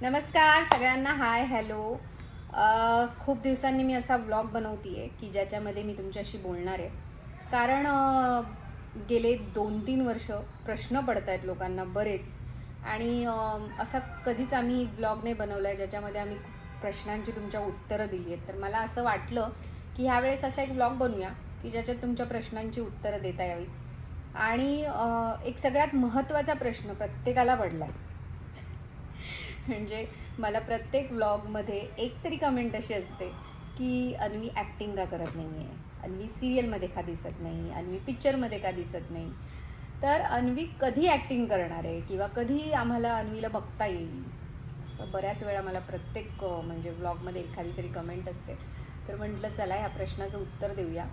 नमस्कार सगळ्यांना hi hello. खूप दिवसांनी मी असा व्लॉग बनवते आहे की ज्याच्यामध्ये मी तुमच्याशी बोलणार आहे. कारण गेले दोन तीन वर्ष प्रश्न पडत आहेत लोकांना बरेच. आणि असा कधीच आम्ही ब्लॉग नाही बनवला आहे ज्याच्यामध्ये आम्ही प्रश्नांची तुमच्या उत्तरं दिली आहेत. तर मला असं वाटलं की ह्यावेळेस असा एक व्लॉग बनवूया की ज्याच्यात तुमच्या प्रश्नांची उत्तरं देता यावीत. आणि एक सगळ्यात महत्त्वाचा प्रश्न प्रत्येकाला पडला आहे म्हणजे मला प्रत्येक व्लॉगमध्ये एक तरी कमेंट अशी असते की अन्वी ॲक्टिंग का करत नाही आहे अन्वी सिरियलमध्ये का दिसत नाही? अन्वी पिक्चरमध्ये का दिसत नाही? तर अन्वी कधी ॲक्टिंग करणार आहे किंवा कधी आम्हाला अन्वीला बघता येईल? असं बऱ्याच वेळा मला प्रत्येक म्हणजे व्लॉगमध्ये एखादी तरी कमेंट असते. तर म्हटलं चला ह्या प्रश्नाचं उत्तर देऊया.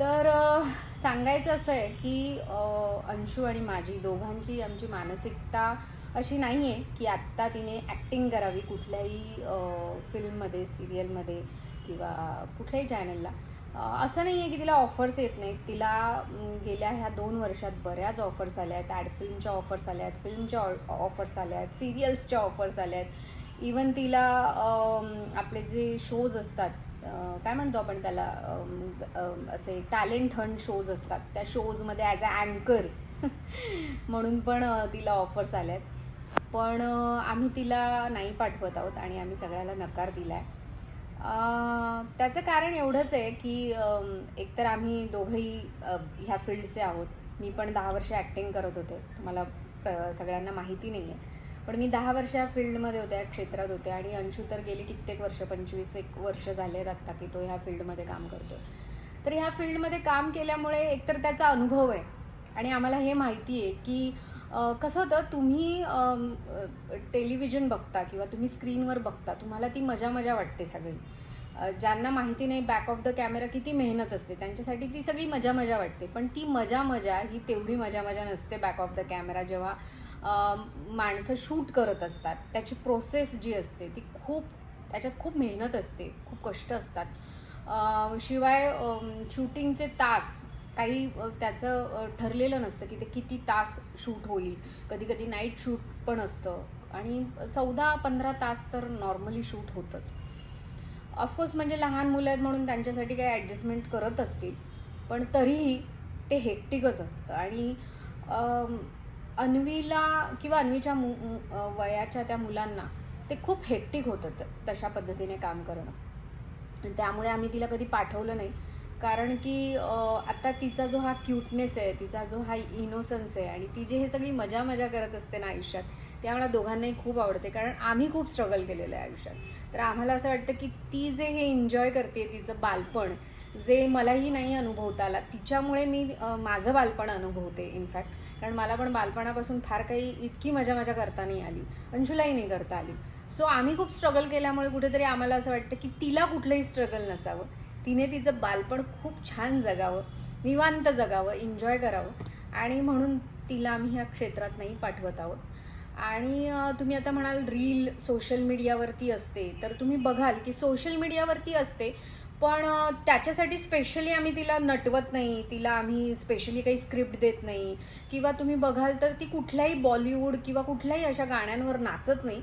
तर सांगायचं असं आहे की अंशू आणि माझी दोघांची आमची मानसिकता अशी नाही आहे की आत्ता तिने ॲक्टिंग करावी कुठल्याही फिल्ममध्ये सिरियलमध्ये किंवा कुठल्याही चॅनलला असं नाही आहे की तिला ऑफर्स येत नाहीत. तिला गेल्या ह्या दोन वर्षात बऱ्याच ऑफर्स आल्या आहेत. ॲड फिल्मच्या ऑफर्स आल्या आहेत फिल्मच्या ऑफर्स आल्या आहेत सिरियल्सच्या ऑफर्स आल्या आहेत. इवन तिला आपले जे शोज असतात काय म्हणतो आपण त्याला असे टॅलेंट हंट शोज असतात. त्या शोजमध्ये ॲज अ अँकर म्हणून पण तिला ऑफर्स आल्या आहेत. पण आम्ही तिला नाही पाठवत आहोत आणि आम्ही सगळ्याला नकार दिला आहे त्याचं कारण एवढंच आहे की एकतर आम्ही दोघंही ह्या फील्डचे आहोत. मी पण दहा वर्ष ॲक्टिंग करत होते. तुम्हाला प्र- सगळ्यांना माहिती नाही आहे पण मी दहा वर्ष या फील्डमध्ये होते या क्षेत्रात होते आणि अंशू तर गेली कित्येक वर्ष पंचवीस एक वर्ष झाले आहेत आत्ता की तो ह्या फील्डमध्ये काम करतो तर ह्या फील्डमध्ये काम केल्यामुळे एकतर त्याचा अनुभव आहे आणि आम्हाला हे माहिती आहे की कसं होतं तुम्ही टेलिव्हिजन बघता किंवा तुम्ही स्क्रीनवर बघता तुम्हाला ती मजा मजा वाटते सगळी. ज्यांना माहिती नाही बॅक ऑफ द कॅमेरा किती मेहनत असते त्यांच्यासाठी ती सगळी मजा मजा वाटते. पण ती मजा मजा ही तेवढी मजा मजा नसते बॅक ऑफ द कॅमेरा जेव्हा माणसं शूट करत असतात. त्याची प्रोसेस जी असते ती खूप त्याच्यात खूप मेहनत असते खूप कष्ट असतात. शिवाय शूटिंगचे तास काही त्याचं ठरलेलं नसतं की ते किती तास शूट होईल. कधी कधी नाईट शूट पण असतं. आणि चौदा पंधरा तास तर नॉर्मली शूट होतंच. ऑफकोर्स म्हणजे लहान मुलं आहेत म्हणून त्यांच्यासाठी काही ॲडजस्टमेंट करत असतील. पण तरीही ते हेक्टिकच असतं. आणि अन्वीला किंवा अन्वीच्या मु वयाच्या त्या मुलांना ते खूप हेक्टिक होतं तशा पद्धतीने काम करणं. त्यामुळे आम्ही तिला कधी पाठवलं नाही. कारण की आता तिचा जो हा क्यूटनेस आहे तिचा जो हा इनोसन्स आहे आणि ती जे हे सगळी मजा मजा करत असते ना आयुष्यात ते आम्हाला दोघांनाही खूप आवडते. कारण आम्ही खूप स्ट्रगल केलेलं आहे आयुष्यात. तर आम्हाला असं वाटतं की ती जे हे एन्जॉय करते तिचं बालपण जे मलाही नाही अनुभवता आला तिच्यामुळे मी माझं बालपण अनुभवते इनफॅक्ट कारण मला पण बालपणापासून फार काही इतकी मजा मजा करता नाही आली अंशुलाही नाही करता आली. सो आम्ही खूप स्ट्रगल केल्यामुळे कुठेतरी आम्हाला असं वाटतं की तिला कुठलंही स्ट्रगल नसावं. तिने तिचं बालपण खूप छान जगावं निवांत जगावं एन्जॉय करावं. आणि म्हणून तिला आम्ही ह्या क्षेत्रात नाही पाठवत आहोत. आणि तुम्ही आता म्हणाल रील सोशल मीडियावरती असते. तर तुम्ही बघाल की सोशल मीडियावरती असते पण त्याच्यासाठी स्पेशली आम्ही तिला नटवत नाही. तिला आम्ही स्पेशली काही स्क्रिप्ट देत नाही. किंवा तुम्ही बघाल तर ती कुठल्याही बॉलिवूड किंवा कुठल्याही अशा गाण्यांवर नाचत नाही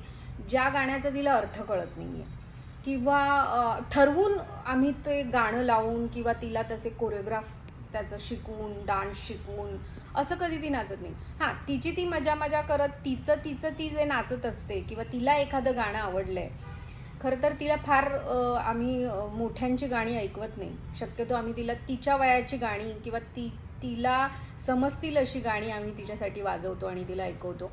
ज्या गाण्याचा तिला अर्थ कळत नाही आहे किंवा ठरवून आम्ही ते गाणं लावून किंवा तिला तसे कोरिओग्राफ त्याचं शिकवून डान्स शिकवून असं कधी ती नाचत नाही. हां तिची ती मजा मजा करत तिचं तिचं ती जे नाचत असते किंवा तिला एखादं गाणं आवडलंय खरं तर तिला फार आम्ही मोठ्यांची गाणी ऐकवत नाही. शक्यतो आम्ही तिला तिच्या वयाची गाणी किंवा ती तिला समजतील अशी गाणी आम्ही तिच्यासाठी वाजवतो आणि तिला ऐकवतो.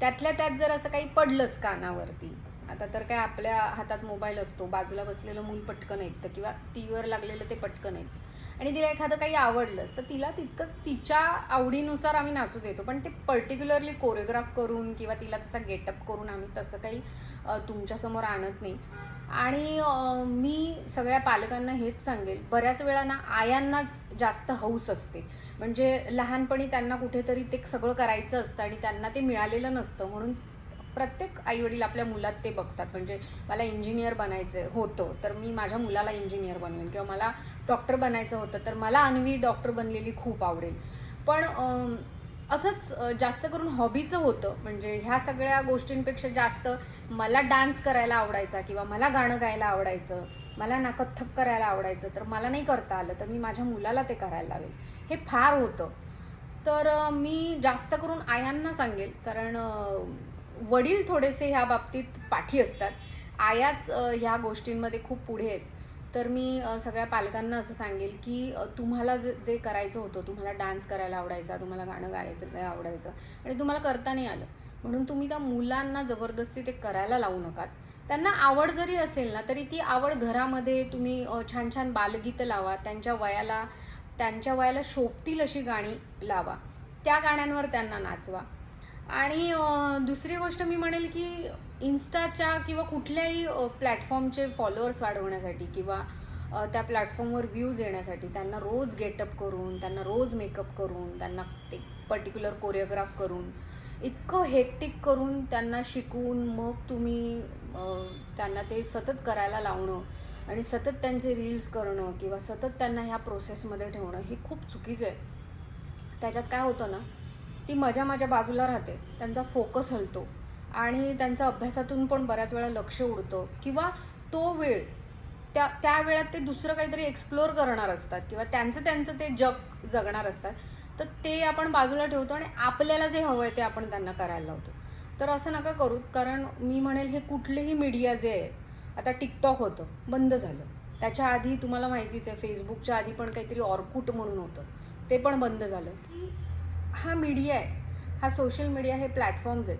त्यातल्या त्यात जर असं काही पडलंच कानावरती आता तर काय आपल्या हातात मोबाईल असतो बाजूला बसलेलं मूल पटकन ऐकतं किंवा टी व्हीवर लागलेलं ते पटकन ऐकतं. आणि तिला एखादं काही आवडलंच तर तिला तितकंच तिच्या आवडीनुसार आम्ही नाचू देतो. पण ते पर्टिक्युलरली कोरिओग्राफ करून किंवा तिला तसा गेटअप करून आम्ही तसं काही तुमच्यासमोर आणत नाही. आणि मी सगळ्या पालकांना हेच सांगेल बऱ्याच वेळा ना आयांनाच जास्त हौस असते. म्हणजे लहानपणी त्यांना कुठेतरी ते सगळं करायचं असतं आणि त्यांना ते मिळालेलं नसतं म्हणून प्रत्येक आईवडील आपल्या मुलात ते बघतात. म्हणजे मला इंजिनियर बनायचं होतं तर मी माझ्या मुलाला इंजिनियर बनवेन. किंवा मला डॉक्टर बनायचं होतं तर मला अन्वी डॉक्टर बनलेली खूप आवडेल. पण असंच जास्त करून हॉबीचं होतं. म्हणजे ह्या सगळ्या गोष्टींपेक्षा जास्त मला डान्स करायला आवडायचा किंवा मला गाणं गायला आवडायचं मला ना कथ्थक करायला आवडायचं तर मला नाही करता आलं तर मी माझ्या मुलाला ते करायला लावेल. हे फार होतं. तर मी जास्त करून आयांना सांगेल कारण वडील थोडेसे ह्या बाबतीत पाठी असतात. आयाच ह्या गोष्टींमध्ये खूप पुढे आहेत. तर मी सगळ्या पालकांना असं सांगेल की तुम्हाला जे जे करायचं होतं तुम्हाला डान्स करायला आवडायचा तुम्हाला गाणं गायचं आवडायचं आणि तुम्हाला करता नाही आलं म्हणून तुम्ही त्या मुलांना जबरदस्ती ते करायला लावू नका त्यांना आवड जरी असेल ना तरी ती आवड घरामध्ये तुम्ही छान छान बालगीतं लावा त्यांच्या वयाला त्यांच्या वयाला शोभतील अशी गाणी लावा. त्या गाण्यांवर त्यांना नाचवा. आणि दुसरी गोष्ट मी म्हणेल की इन्स्टाच्या किंवा कुठल्याही प्लॅटफॉर्मचे फॉलोअर्स वाढवण्यासाठी किंवा त्या प्लॅटफॉर्मवर व्ह्यूज येण्यासाठी त्यांना रोज गेटअप करून त्यांना रोज मेकअप करून त्यांना ते पर्टिक्युलर कोरिओग्राफ करून इतकं हेक्टिक करून त्यांना शिकवून मग तुम्ही त्यांना ते सतत करायला लावणं आणि सतत त्यांचे रील्स करणं किंवा सतत त्यांना ह्या प्रोसेसमध्ये ठेवणं हे खूप चुकीचं आहे. त्याच्यात काय होतं ना ती मजा माझ्या बाजूला राहते. त्यांचा फोकस हलतो. आणि त्यांचा अभ्यासातून पण बऱ्याच वेळा लक्ष उडतं. किंवा तो वेळ त्या त्या वेळात ते दुसरं काहीतरी एक्सप्लोअर करणार असतात. किंवा त्यांचं त्यांचं ते जग जगणार असतात. तर ते आपण बाजूला ठेवतो आणि आपल्याला जे हवं आहे ते आपण त्यांना करायला लावतो. तर असं नका करू. कारण मी म्हणेल हे कुठलेही मीडिया जे आहे आता टिकटॉक होतं. बंद झालं. त्याच्या आधी तुम्हाला माहितीच आहे फेसबुकच्या आधी पण काहीतरी ऑर्कुट म्हणून होतं. ते पण बंद झालं. की हा मीडिया आहे. हा सोशल मीडिया हे प्लॅटफॉर्म्स आहेत.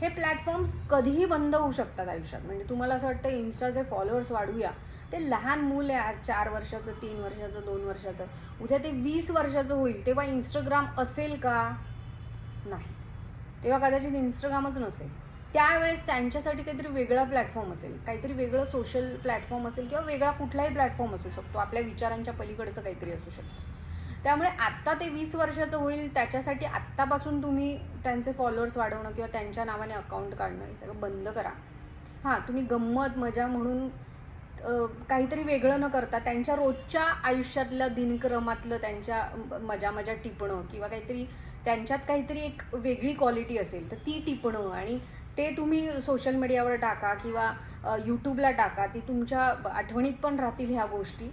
हे प्लॅटफॉर्म्स कधीही बंद होऊ शकतात आयुष्यात. म्हणजे तुम्हाला असं वाटतं इन्स्टाचे फॉलोअर्स वाढूया. ते लहान मूल आहे आज चार वर्षाचं तीन वर्षाचं दोन वर्षाचं. उद्या ते वीस वर्षाचं होईल. तेव्हा इंस्टाग्राम असेल का? नाही. तेव्हा कदाचित इंस्टाग्रामच नसेल. त्यावेळेस त्यांच्यासाठी काहीतरी वेगळा प्लॅटफॉर्म असेल. काहीतरी वेगळं सोशल प्लॅटफॉर्म असेल किंवा वेगळा कुठलाही प्लॅटफॉर्म असू शकतो. आपल्या विचारांच्या पलीकडचं काहीतरी असू शकतं. त्यामुळे आत्ता ते वीस वर्षाचं होईल त्याच्यासाठी आत्तापासून तुम्ही त्यांचे फॉलोअर्स वाढवणं किंवा त्यांच्या नावाने अकाउंट काढणं हे सगळं बंद करा. हां तुम्ही गंमत मजा म्हणून काहीतरी वेगळं न करता त्यांच्या रोजच्या आयुष्यातल्या दिनक्रमातलं त्यांच्या मजा मजा टिपणं किंवा काहीतरी त्यांच्यात काहीतरी एक वेगळी क्वालिटी असेल तर ती टिपणं आणि ते तुम्ही सोशल मीडियावर टाका किंवा यूट्यूबला टाका ती तुमच्या आठवणीत पण राहतील ह्या गोष्टी.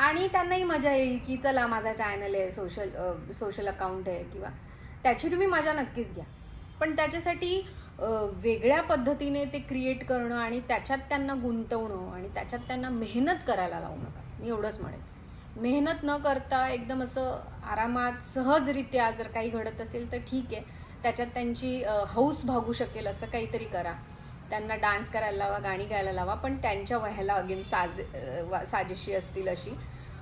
आणि त्यांनाही मजा येईल की चला माझा चॅनल आहे सोशल सोशल अकाउंट आहे किंवा त्याची तुम्ही मजा नक्कीच घ्या. पण त्याच्यासाठी अ, वेगळ्या पद्धतीने ते क्रिएट करणं आणि त्याच्यात त्यांना गुंतवणं आणि त्याच्यात त्यांना मेहनत करायला लावू नका. मी एवढंच म्हणेन. मेहनत न करता एकदम असं आरामात सहजरित्या जर काही घडत असेल तर ठीक आहे. त्याच्यात त्यांची अ, हौस भागू शकेल असं काहीतरी करा. त्यांना डान्स करायला लावा गाणी गायला लावा पण त्यांच्या वयाला अगेन साज वा- साजेशी असतील अशी.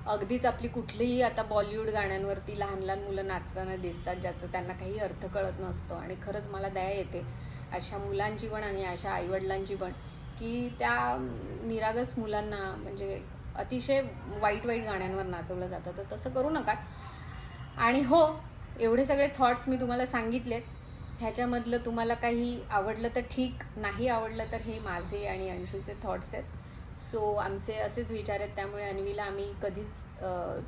अगदीच आपली कुठलीही आता बॉलिवूड गाण्यांवरती लहान लहान मुलं नाचताना दिसतात ज्याचं त्यांना काही अर्थ कळत नसतो. आणि खरंच मला दया येते अशा मुलांची पण आणि अशा आईवडिलांची पण की त्या निरागस मुलांना म्हणजे अतिशय वाईट वाईट गाण्यांवर नाचवलं जातं. तर तसं करू नका. आणि हो एवढे सगळे थॉट्स मी तुम्हाला सांगितलेत. ह्याच्यामधलं तुम्हाला काही आवडलं तर ठीक नाही आवडलं तर हे माझे आणि अंशूचे थॉट्स आहेत. सो आमचे असेच विचार आहेत त्यामुळे अन्वीला आम्ही कधीच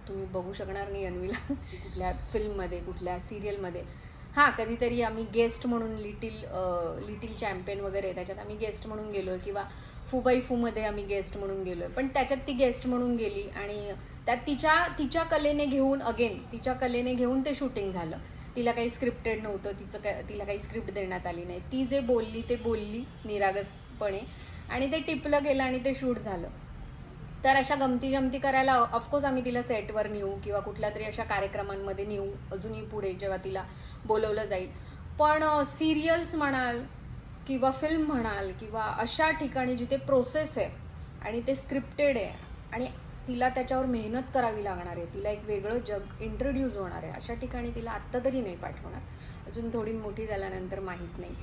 तुम्ही बघू शकणार नाही अन्वीला. कुठल्या फिल्ममध्ये कुठल्या सिरियलमध्ये हां कधीतरी आम्ही गेस्ट म्हणून लिटिल लिटिल चॅम्पियन वगैरे त्याच्यात आम्ही गेस्ट म्हणून गेलो किंवा फुबाई फूमध्ये आम्ही गेस्ट म्हणून गेलो पण त्याच्यात ती गेस्ट म्हणून गेली आणि त्यात तिच्या तिच्या कलेने घेऊन अगेन तिच्या कलेने घेऊन ते शूटिंग झालं. तिला काही स्क्रिप्टेड नव्हतं तिचं काय तिला काही स्क्रिप्ट देण्यात आली नाही. ती जे बोलली ते बोलली निरागसपणे आणि ते टिपलं गेलं आणि ते शूट झालं. तर अशा गमती जमती करायला ऑफकोर्स आम्ही तिला सेटवर नेऊ किंवा कुठल्या तरी अशा कार्यक्रमांमध्ये नेऊ अजूनही पुढे जेव्हा तिला बोलवलं जाईल. पण सिरियल्स म्हणाल किंवा फिल्म म्हणाल किंवा अशा ठिकाणी जिथे प्रोसेस आहे आणि ते स्क्रिप्टेड आहे आणि तिला त्याच्यावर मेहनत करावी लागणार आहे. तिला एक वेगळं जग इंट्रोड्यूस होणार आहे. अशा ठिकाणी तिला आत्ता तरी नाही पाठवणार. अजून थोडी मोठी झाल्यानंतर माहीत नाही.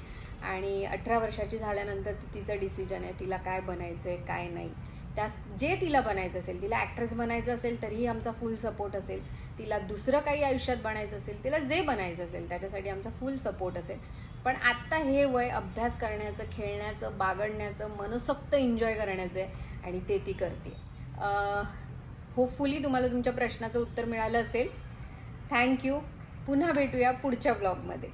आणि अठरा वर्षाची झाल्यानंतर ती तिचं डिसिजन आहे. तिला काय बनायचं आहे काय नाही. त्या जे तिला बनायचं असेल तिला ॲक्ट्रेस बनायचं असेल तरीही आमचा फुल सपोर्ट असेल. तिला दुसरं काही आयुष्यात बनायचं असेल तिला जे बनायचं असेल त्याच्यासाठी आमचा फुल सपोर्ट असेल. पण आत्ता हे वय अभ्यास करण्याचं खेळण्याचं बागडण्याचं मनसोक्त एन्जॉय करण्याचं आहे. आणि ते ती करते. होपफुली तुम्हाला तुमच्या प्रश्नाचं उत्तर मिळालं असेल. थँक्यू पुन्हा भेटूया पुढच्या ब्लॉगमध्ये